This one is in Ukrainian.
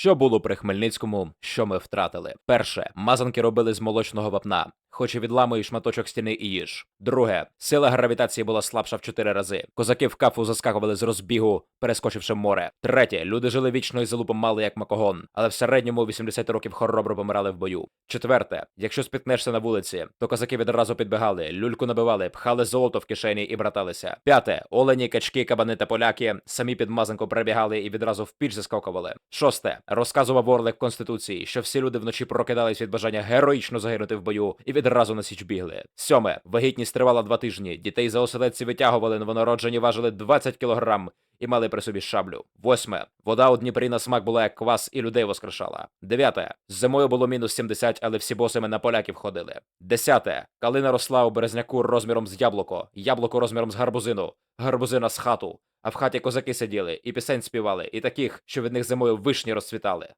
Що було при Хмельницькому, що ми втратили? Перше, мазанки робили з молочного вапна. Хоч і відламуй шматочок стіни і їж. Друге, сила гравітації була слабша в чотири рази. Козаки в кафу заскакували з розбігу, перескочивши море. Третє, люди жили вічно і залупом мали як макогон, але в середньому 80 років хоробро помирали в бою. Четверте, якщо спітнешся на вулиці, то козаки відразу підбігали, люльку набивали, пхали золото в кишені і браталися. П'яте, олені, качки, кабани та поляки самі під мазанку прибігали і відразу в піч заскокували. Шосте, розказував Орлик в Конституції, що всі люди вночі прокидались від бажання героїчно загинути в бою і відразу на січ бігли. Сьоме, вагітність тривала два тижні. Дітей за оселедці витягували, новонароджені важили 20 кілограм і мали при собі шаблю. Восьме. Вода у Дніпрі на смак була як квас і людей воскрешала. Дев'яте. Зимою було мінус 70, але всі босими на поляків ходили. Десяте. Калина росла у березняку розміром з яблуко, яблуко розміром з гарбузину, гарбузина з хату. А в хаті козаки сиділи, і пісень співали, і таких, що від них зимою вишні розцвітали.